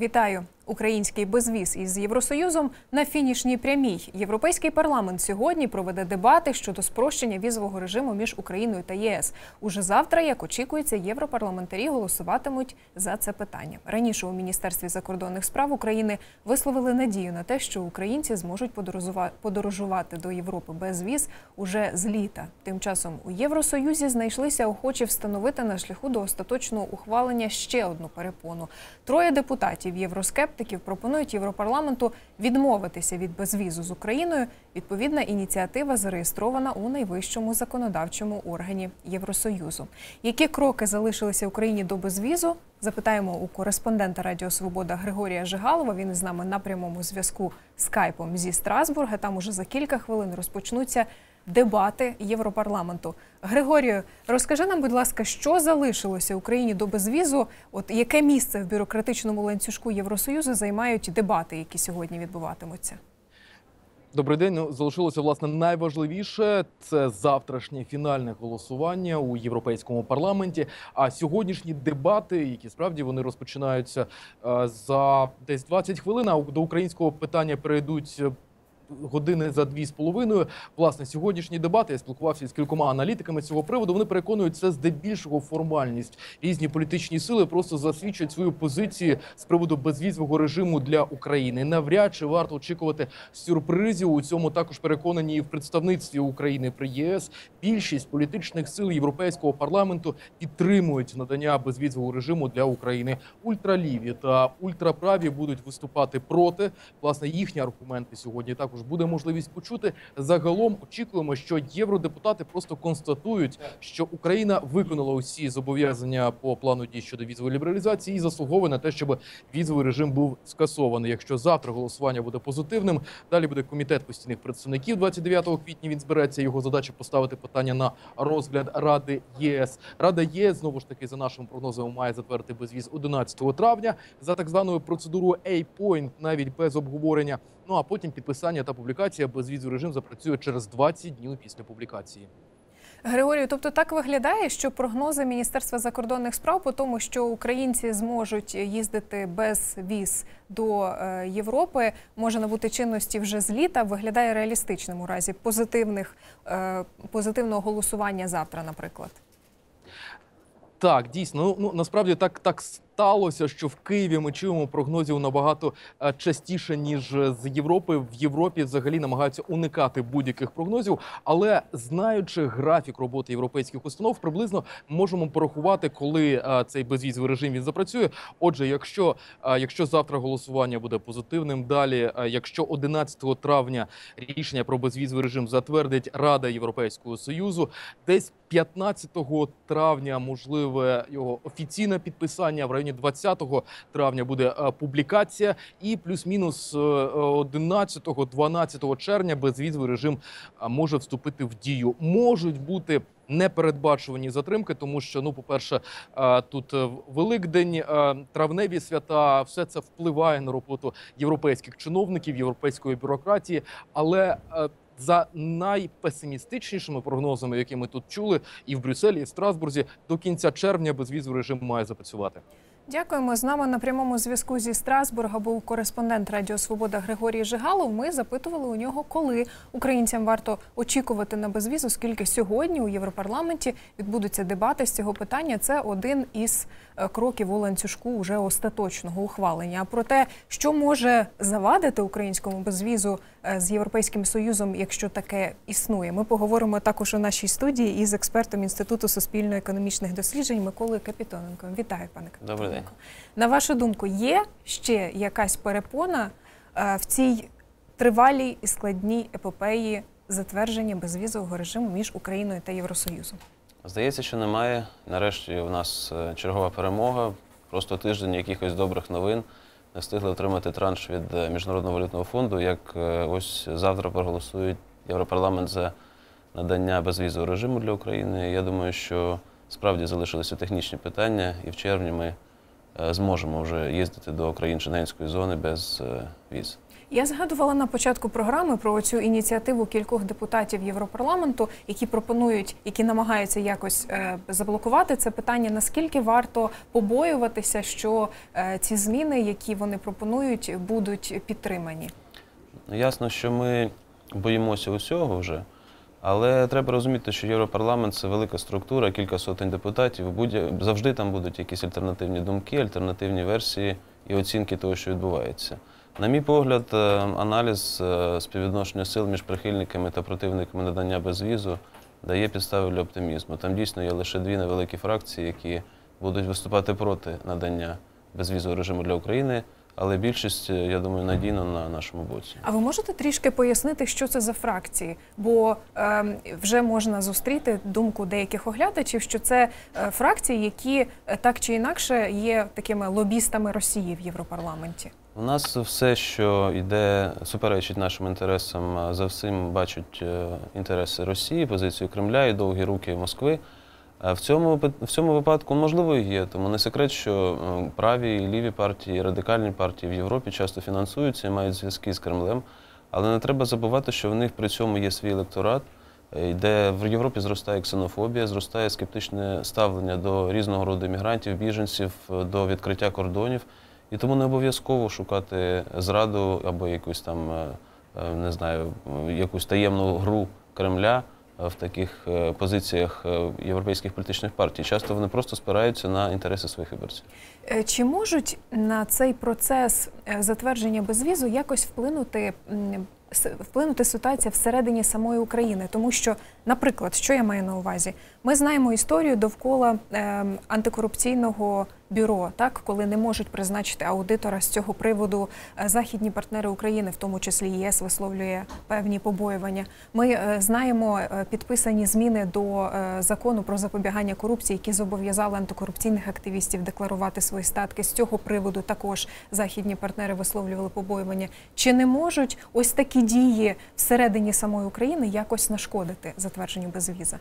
Вітаю! Український безвіз із Євросоюзом на фінішній прямій. Європейський парламент сьогодні проведе дебати щодо спрощення візового режиму між Україною та ЄС. Уже завтра, як очікується, європарламентарі голосуватимуть за це питання. Раніше у міністерстві закордонних справ України висловили надію на те, що українці зможуть подорожува- подорожувати до Європи без віз уже з літа. Тим часом у Євросоюзі знайшлися охочі встановити на шляху до остаточного ухвалення ще одну перепону. Троє депутатів євроскептиків пропонують Європарламенту відмовитися від безвізу з Україною. Відповідна ініціатива зареєстрована у найвищому законодавчому органі Євросоюзу. Які кроки залишилися Україні до безвізу? Запитаємо у кореспондента Радіо Свобода Григорія Жигалова. Він із нами на прямому зв'язку скайпом зі Страсбурга. Там уже за кілька хвилин розпочнуться дебати Європарламенту. Григорію, розкажи нам, будь ласка, що залишилося Україні до безвізу? От яке місце в бюрократичному ланцюжку Євросоюзу займають дебати, які сьогодні відбуватимуться? Добрий день. Ну, залишилося власне найважливіше це завтрашнє фінальне голосування у європейському парламенті. А сьогоднішні дебати, які справді вони розпочинаються е, за десь 20 хвилин. А до українського питання перейдуть. Години за дві з половиною. Власне, сьогоднішні дебати я спілкувався з кількома аналітиками цього приводу. Вони переконують, це здебільшого формальність. Різні політичні сили просто засвідчують свою позицію з приводу безвізового режиму для України. Навряд чи варто очікувати сюрпризів. У цьому також переконані і в представництві України при ЄС. Більшість політичних сил Європейського парламенту підтримують надання безвізового режиму для України. Ультраліві та ультраправі будуть виступати проти. Власне, їхні аргументи сьогодні також буде можливість почути. Загалом очікуємо, що євродепутати просто констатують, що Україна виконала усі зобов'язання по плану дій щодо візової лібералізації і заслуговує на те, щоб візовий режим був скасований. Якщо завтра голосування буде позитивним, далі буде комітет постійних представників. 29 квітня він збереться. Його задача поставити питання на розгляд Ради ЄС. Рада ЄС знову ж таки за нашими прогнозами має затвердити безвіз 11 травня за так званою процедурою A-Point, навіть без обговорення. Ну а потім підписання та публікація безвізовий режим запрацює через 20 днів після публікації. Григорію, тобто так виглядає, що прогнози Міністерства закордонних справ по тому, що українці зможуть їздити без віз до е, Європи, може набути чинності вже з літа, виглядає реалістичним у разі позитивних е, позитивного голосування завтра, наприклад. Так, дійсно, ну, ну насправді так так сталося, що в Києві ми чуємо прогнозів набагато е, частіше ніж з Європи. В Європі взагалі намагаються уникати будь-яких прогнозів. Але знаючи графік роботи європейських установ, приблизно можемо порахувати, коли е, цей безвізовий режим він запрацює. Отже, якщо е, якщо завтра голосування буде позитивним, далі, е, якщо 11 травня рішення про безвізовий режим затвердить Рада Європейського союзу, десь 15 травня можливе його офіційне підписання. В районі 20 травня буде е, публікація, і плюс-мінус е, 11-12 червня безвізовий режим е, може вступити в дію. Можуть бути непередбачувані затримки, тому що ну, по-перше, е, тут е, Великдень, е, травневі свята, все це впливає на роботу європейських чиновників, європейської бюрократії, але е, за найпесимістичнішими прогнозами, які ми тут чули, і в Брюсселі, і в Страсбурзі, до кінця червня безвізовий режим має запрацювати. Дякуємо. З нами на прямому зв'язку зі Страсбурга був кореспондент Радіо Свобода Григорій Жигалов. Ми запитували у нього, коли українцям варто очікувати на безвіз, оскільки сьогодні у Європарламенті відбудуться дебати з цього питання. Це один із е, кроків у ланцюжку уже остаточного ухвалення. А про те, що може завадити українському безвізу з європейським союзом, якщо таке існує, ми поговоримо також у нашій студії із експертом інституту суспільно-економічних досліджень Миколою Капітоненком. Вітаю, пане Капітоненко. Добрий день. На вашу думку, є ще якась перепона е, в цій тривалій і складній епопеї затвердження безвізового режиму між Україною та Євросоюзом? Здається, що немає. Нарешті у нас е, чергова перемога. Просто тиждень якихось добрих новин. Встигли отримати транш від е, Міжнародного валютного фонду. Як е, ось завтра проголосують Європарламент за надання безвізового режиму для України. Я думаю, що справді залишилися технічні питання, і в червні ми зможемо вже їздити до країн Шенгенської зони без е, віз. Я згадувала на початку програми про цю ініціативу кількох депутатів Європарламенту, які пропонують, які намагаються якось е, заблокувати це питання. Наскільки варто побоюватися, що е, ці зміни, які вони пропонують, будуть підтримані? Ну, Ясно, що ми боїмося усього вже, але треба розуміти, що Європарламент це велика структура, кілька сотень депутатів. Завжди там будуть якісь альтернативні думки, альтернативні версії і оцінки того, що відбувається. На мій погляд, е, аналіз е, співвідношення сил між прихильниками та противниками надання безвізу дає підстави для оптимізму. Там дійсно є лише дві невеликі фракції, які будуть виступати проти надання безвізового режиму для України, але більшість, е, я думаю, надійно на нашому боці. А ви можете трішки пояснити, що це за фракції? Бо ем, вже можна зустріти думку деяких оглядачів, що це е, фракції, які е, так чи інакше є такими лобістами Росії в Європарламенті. У нас все, що йде, суперечить нашим інтересам, за всім бачать е, інтереси Росії, позицію Кремля і довгі руки Москви. В цьому, в цьому випадку, можливо, і є. Тому не секрет, що е, праві і ліві партії, радикальні партії в Європі часто фінансуються і мають зв'язки з Кремлем. Але не треба забувати, що в них при цьому є свій електорат, е, де в Європі зростає ксенофобія, зростає скептичне ставлення до різного роду мігрантів, біженців, е, до відкриття кордонів. І тому не обов'язково шукати зраду або якусь там, не знаю, якусь таємну гру Кремля в таких е, позиціях е, європейських політичних партій. Часто вони просто спираються на інтереси своїх виборців. Е, Чи можуть на цей процес затвердження безвізу якось вплинути, вплинути ситуація всередині самої України? Тому що, наприклад, що я маю на увазі? Ми знаємо історію довкола ем, антикорупційного бюро, так коли не можуть призначити аудитора з цього приводу е, західні партнери України, в тому числі ЄС, висловлює певні побоювання. Ми е, знаємо е, підписані зміни до е, закону про запобігання корупції, які зобов'язали антикорупційних активістів декларувати свої статки. З цього приводу також західні партнери висловлювали побоювання. Чи не можуть ось такі дії всередині самої України якось нашкодити затвердженню безвіза?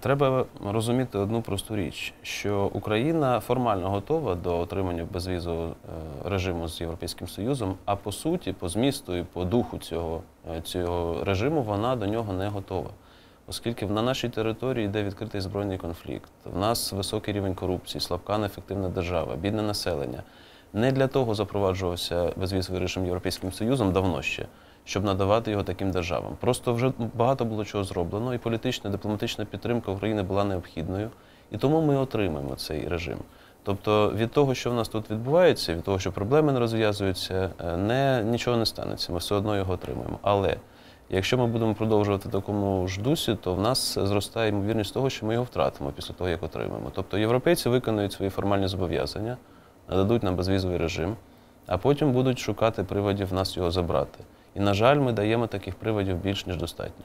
Треба розуміти одну просту річ, що Україна формально готова до отримання безвізового е, режиму з Європейським Союзом, а по суті, по змісту і по духу цього, е, цього режиму вона до нього не готова. Оскільки на нашій території йде відкритий збройний конфлікт, в нас високий рівень корупції, слабка неефективна держава, бідне населення. Не для того запроваджувався безвізовий режим Європейським Союзом давно ще, щоб надавати його таким державам. Просто вже багато було чого зроблено, і політична, дипломатична підтримка України була необхідною, і тому ми отримаємо цей режим. Тобто від того, що в нас тут відбувається, від того, що проблеми не розв'язуються, е, не, нічого не станеться. Ми все одно його отримаємо. Але якщо ми будемо продовжувати такому ж дусі, то в нас зростає ймовірність того, що ми його втратимо після того, як отримаємо. Тобто європейці виконують свої формальні зобов'язання, нададуть нам безвізовий режим, а потім будуть шукати приводів нас його забрати. І, на жаль, ми даємо таких приводів більш ніж достатньо.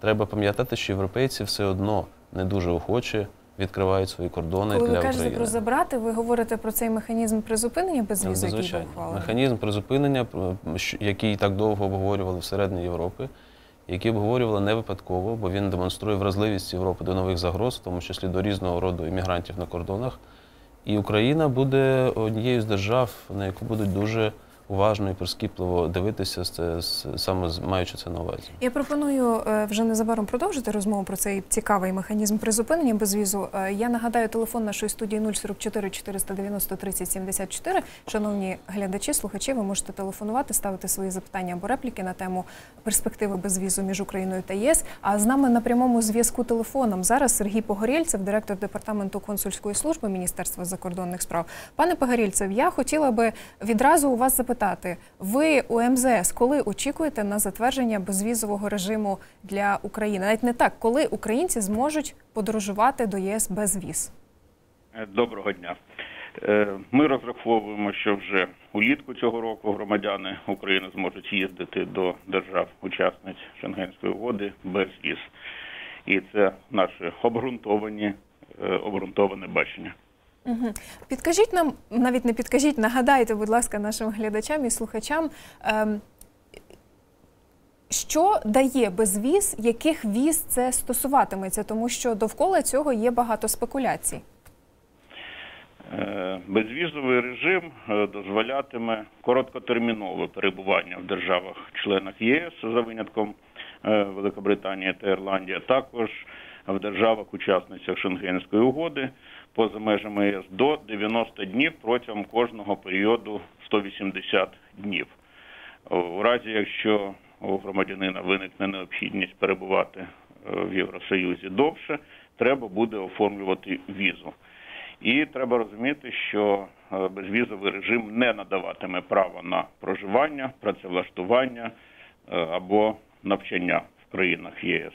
Треба пам'ятати, що європейці все одно не дуже охоче відкривають свої кордони Коли для ви кажете про забрати, ви говорите про цей механізм призупинення безвізу, який був Звичайно. ухвалений? Механізм призупинення, який так довго обговорювали всередині Європи, який обговорювали не випадково, бо він демонструє вразливість Європи до нових загроз, в тому числі до різного роду іммігрантів на кордонах. І Україна буде однією з держав, на яку будуть дуже уважно і прискіпливо дивитися, це, саме маючи це на увазі. Я пропоную е, вже незабаром продовжити розмову про цей цікавий механізм призупинення безвізу. Е, Я нагадаю телефон нашої студії 044 490 30 74. Шановні глядачі, слухачі, ви можете телефонувати, ставити свої запитання або репліки на тему перспективи безвізу між Україною та ЄС. А з нами на прямому зв'язку телефоном зараз Сергій Погорєльцев, директор департаменту консульської служби Міністерства закордонних справ. Пане Погорєльцев, я хотіла би відразу у вас запитати: ви у МЗС коли очікуєте на затвердження безвізового режиму для України? Навіть не так, коли українці зможуть подорожувати до ЄС без віз? Е, Доброго дня. Е, Ми розраховуємо, що вже улітку цього року громадяни України зможуть їздити до держав-учасниць Шенгенської угоди без віз. І це наше е, обґрунтоване бачення. Підкажіть нам, навіть не підкажіть, нагадайте, будь ласка, нашим глядачам і слухачам. Ем, що дає безвіз, яких віз це стосуватиметься, тому що довкола цього є багато спекуляцій. Е, Безвізовий режим е, дозволятиме короткотермінове перебування в державах-членах ЄС за винятком е, Великобританії та Ірландії, а також в державах-учасницях Шенгенської угоди поза межами ЄС до 90 днів протягом кожного періоду 180 днів. У разі, якщо у громадянина виникне необхідність перебувати е, в Євросоюзі довше, треба буде оформлювати візу. І треба розуміти, що е, безвізовий режим не надаватиме права на проживання, працевлаштування е, або навчання в країнах ЄС.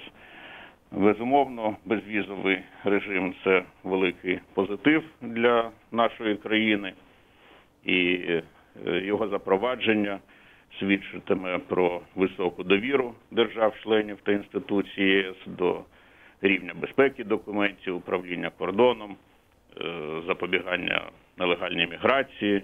Безумовно, безвізовий режим це великий позитив для нашої країни, і е, його запровадження свідчитиме про високу довіру держав-членів та інституцій ЄС до рівня безпеки документів, управління кордоном, е, запобігання нелегальній міграції,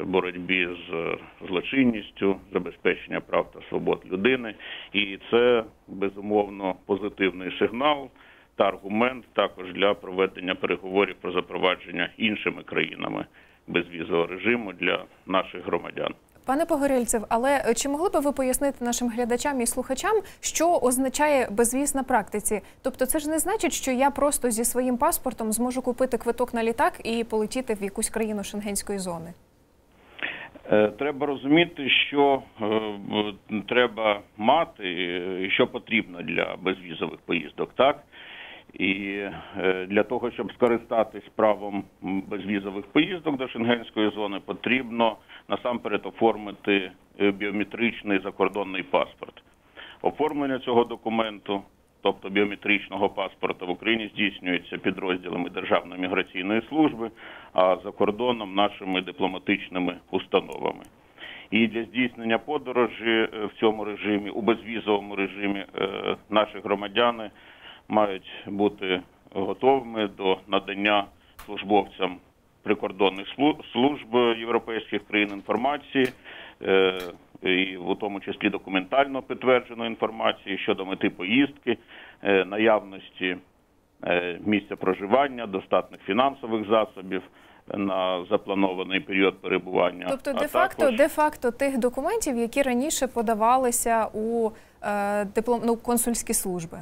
боротьбі з е, злочинністю, забезпечення прав та свобод людини. І це безумовно позитивний сигнал та аргумент також для проведення переговорів про запровадження іншими країнами безвізового режиму для наших громадян. Пане Погорільцев, але е, чи могли б ви пояснити нашим глядачам і слухачам, що означає безвіз на практиці? Тобто, це ж не значить, що я просто зі своїм паспортом зможу купити квиток на літак і полетіти в якусь країну шенгенської зони. Е, Треба розуміти, що е, треба мати, е, що потрібно для безвізових поїздок, так? І для того, щоб скористатись правом безвізових поїздок до Шенгенської зони, потрібно насамперед оформити біометричний закордонний паспорт. Оформлення цього документу, тобто біометричного паспорта в Україні, здійснюється підрозділами Державної міграційної служби, а за кордоном нашими дипломатичними установами. І для здійснення подорожі е, в цьому режимі, у безвізовому режимі, е, наші громадяни мають бути готовими до надання службовцям прикордонних слу- служб європейських країн інформації, е, і в тому числі документально підтвердженої інформації щодо мети поїздки, е, наявності е, місця проживання, достатних фінансових засобів на запланований період перебування. Тобто, де-факто, також- де-факто тих документів, які раніше подавалися у е, диплом, ну, консульські служби.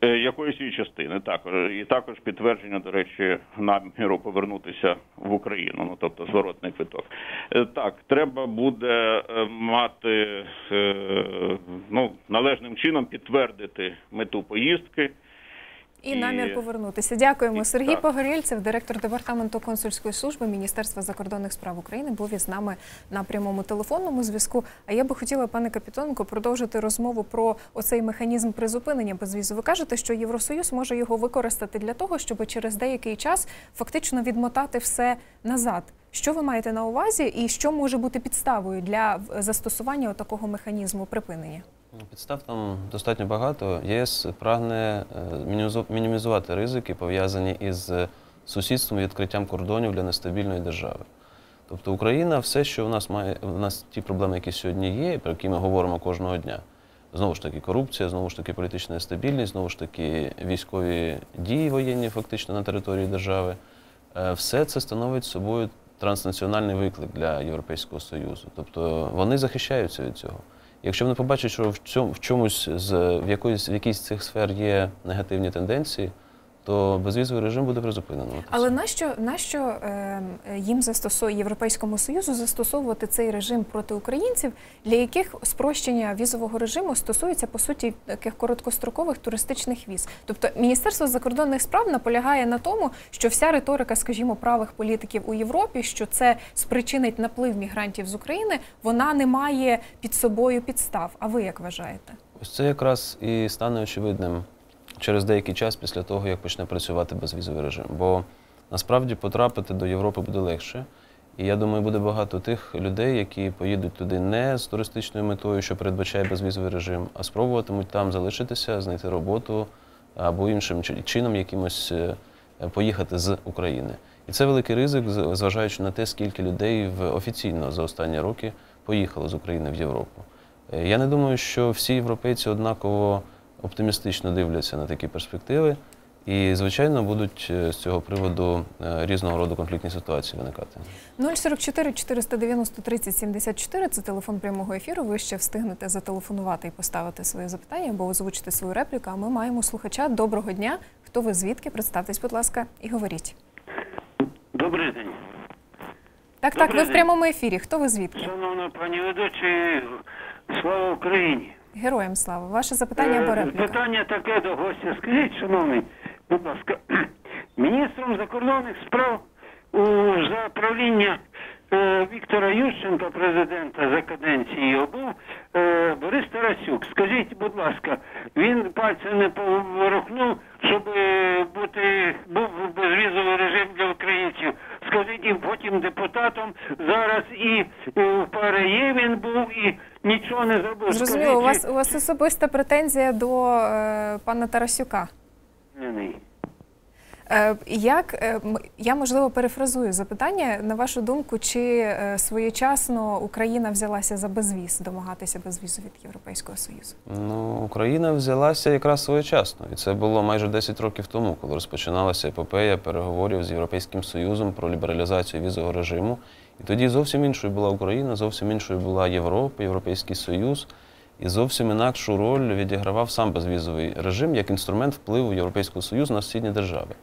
Е, Якоїсь її частини також і також підтвердження, до речі, наміру повернутися в Україну, ну тобто зворотний квиток. Е, Так, треба буде е, мати е, ну належним чином підтвердити мету поїздки. І І- намір повернутися. Дякуємо. І- Сергій так. Погорільцев, директор департаменту консульської служби Міністерства закордонних справ України, був із нами на прямому телефонному зв'язку. А я би хотіла, пане Капітоненко, продовжити розмову про оцей механізм призупинення безвізу. Ви кажете, що Євросоюз може його використати для того, щоб через деякий час фактично відмотати все назад. Що ви маєте на увазі, і що може бути підставою для застосування такого механізму припинення? Ну, Підстав там достатньо багато. ЄС прагне е, мінімізувати ризики, пов'язані із сусідством і відкриттям кордонів для нестабільної держави. Тобто Україна, все, що в нас має, в нас ті проблеми, які сьогодні є, про які ми говоримо кожного дня. Знову ж таки, корупція, знову ж таки, політична нестабільність, знову ж таки, військові дії воєнні фактично на території держави. Е, Все це становить собою транснаціональний виклик для Європейського Союзу. Тобто вони захищаються від цього. Якщо вони побачать, що в цьому в чомусь з в якоїсь в якійсь з цих сфер є негативні тенденції, то безвізовий режим буде призупинено. Але нащо нащо е, їм застосує Європейському Союзу застосовувати цей режим проти українців, для яких спрощення візового режиму стосується по суті таких короткострокових туристичних віз? Тобто Міністерство закордонних справ наполягає на тому, що вся риторика, скажімо, правих політиків у Європі, що це спричинить наплив мігрантів з України, вона не має під собою підстав. А ви як вважаєте? Ось це якраз і стане очевидним через деякий час після того, як почне працювати безвізовий режим. Бо насправді потрапити до Європи буде легше. І я думаю, буде багато тих людей, які поїдуть туди не з туристичною метою, що передбачає безвізовий режим, а спробуватимуть там залишитися, знайти роботу або іншим чином якимось е, поїхати з України. І це великий ризик, зважаючи на те, скільки людей офіційно за останні роки поїхало з України в Європу. Е, Я не думаю, що всі європейці однаково оптимістично дивляться на такі перспективи. І, звичайно, будуть е, з цього приводу е, різного роду конфліктні ситуації виникати. 044 490 30 74 – це телефон прямого ефіру. Ви ще встигнете зателефонувати і поставити своє запитання або озвучити свою репліку. А ми маємо слухача. Доброго дня. Хто ви звідки? Представтесь, будь ласка, і говоріть. Добрий день. Так, так, ви Добрий в прямому ефірі. Хто ви звідки? Шановна пані ведучі, слава Україні. Героям слава. Ваше запитання або Е, репліка. Питання таке до гостя. Скажіть, шановний, будь ласка, міністром закордонних справ у за правління е, Віктора Ющенка, президента за каденції його, був е, Борис Тарасюк. Скажіть, будь ласка, він пальцем не поворухнув, щоб бути був безвізовий режим для українців. Скажіть і потім депутатом зараз і, і в парі він був і нічого не зробив. Зрозуміло, у вас у вас особиста претензія до е, пана Тарасюка. Ні-ні. Е, Як е, я можливо перефразую запитання на вашу думку, чи е, своєчасно Україна взялася за безвіз, домагатися безвізу від Європейського союзу? Ну, Україна взялася якраз своєчасно, і це було майже 10 років тому, коли розпочиналася епопея переговорів з Європейським Союзом про лібералізацію візового режиму. І тоді зовсім іншою була Україна, зовсім іншою була Європа, Європейський Союз, і зовсім інакшу роль відігравав сам безвізовий режим як інструмент впливу Європейського Союзу на сусідні держави.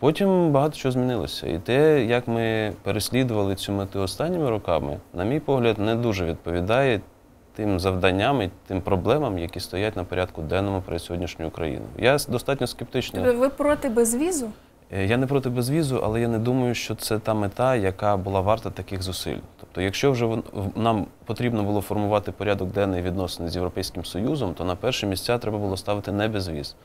Потім багато чого змінилося. І те, як ми переслідували цю мету останніми роками, на мій погляд, не дуже відповідає тим завданням і тим проблемам, які стоять на порядку денному перед сьогоднішньою Україною. Я достатньо скептично. Тобто ви проти безвізу? Е, Я не проти безвізу, але я не думаю, що це та мета, яка була варта таких зусиль. Тобто, якщо вже нам потрібно було формувати порядок денний відносини з Європейським Союзом, то на перші місця треба було ставити не безвіз,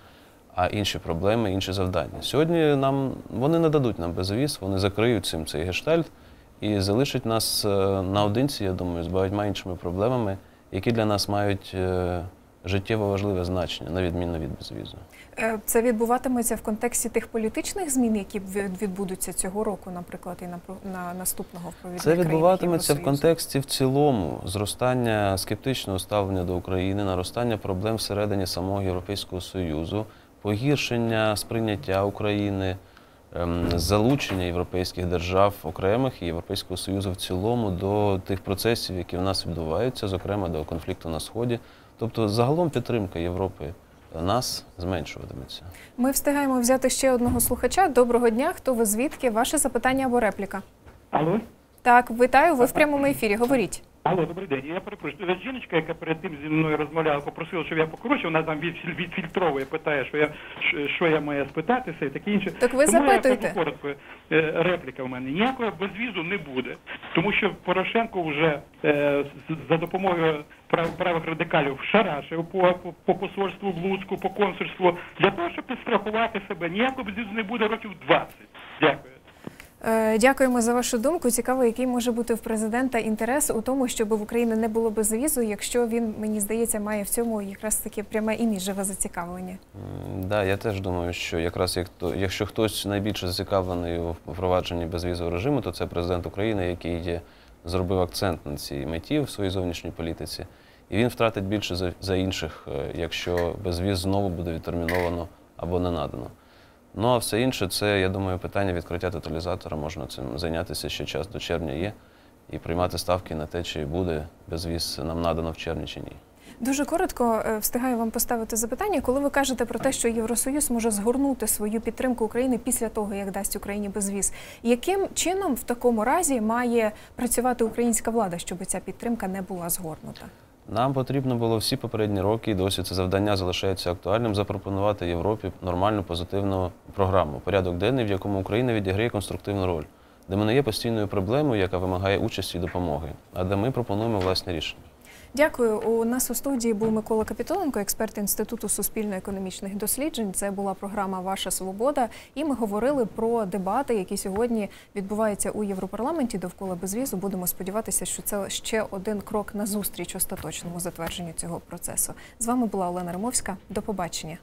а інші проблеми, інші завдання. Сьогодні нам вони не дадуть нам безвіз, вони закриють цим цей гештальт і залишать нас е, наодинці, я думаю, з багатьма іншими проблемами, які для нас мають е, життєво важливе значення, на відміну від безвізу. Е, Це відбуватиметься в контексті тих політичних змін, які відбудуться цього року, наприклад, і на на наступного в Це відбуватиметься в контексті в цілому зростання скептичного ставлення до України, наростання проблем всередині самого Європейського Союзу, погіршення сприйняття України, ем, залучення європейських держав окремих і Європейського Союзу в цілому до тих процесів, які в нас відбуваються, зокрема до конфлікту на Сході. Тобто, загалом підтримка Європи нас зменшуватиметься. Ми встигаємо взяти ще одного слухача. Доброго дня. Хто ви звідки? Ваше запитання або репліка? Алло, Так, вітаю. Ви в прямому ефірі. Говоріть. алло, добрий день. Я перепрошую. Жіночка, яка перед тим зі мною розмовляла, попросила, щоб я покоротше, вона там відфільтровує, питає, що я що- що я маю спитатися і таке інше. Так ви Тому запитуйте. Я кажу коротко, е, репліка в мене. Ніякого безвізу не буде, тому що Порошенко вже е, за допомогою прав, правих радикалів шарашив по, по, по посольству в Луцьку, по консульству, для того, щоб підстрахувати себе. Ніякого безвізу не буде років 20. Дякую. Е, Дякуємо за вашу думку. Цікаво, який може бути в президента інтерес у тому, щоб в Україні не було безвізу, якщо він, мені здається, має в цьому якраз таке пряме іміджеве зацікавлення. М, Да, я теж думаю, що якраз як якщо хтось найбільше зацікавлений у впровадженні безвізового режиму, то це президент України, який є, зробив акцент на цій меті в своїй зовнішній політиці. І він втратить більше за, за інших, е, якщо безвіз знову буде відтерміновано або не надано. Ну а все інше, це, я думаю, питання відкриття тоталізатора. Можна цим зайнятися ще час до червня є, і приймати ставки на те, чи буде безвіз нам надано в червні чи ні. Дуже коротко е, встигаю вам поставити запитання. Коли ви кажете про те, що Євросоюз може згорнути свою підтримку України після того, як дасть Україні безвіз, яким чином в такому разі має працювати українська влада, щоб ця підтримка не була згорнута? Нам потрібно було всі попередні роки, і досі це завдання залишається актуальним, запропонувати Європі нормальну позитивну програму, порядок денний, в якому Україна відіграє конструктивну роль, де ми не є постійною проблемою, яка вимагає участі і допомоги, а де ми пропонуємо власні рішення. Дякую. У нас у студії був Микола Капітоленко, експерт Інституту суспільно-економічних досліджень. Це була програма Ваша свобода. І ми говорили про дебати, які сьогодні відбуваються у Європарламенті довкола безвізу. Будемо сподіватися, що це ще один крок назустріч остаточному затвердженню цього процесу. З вами була Олена Римовська. До побачення.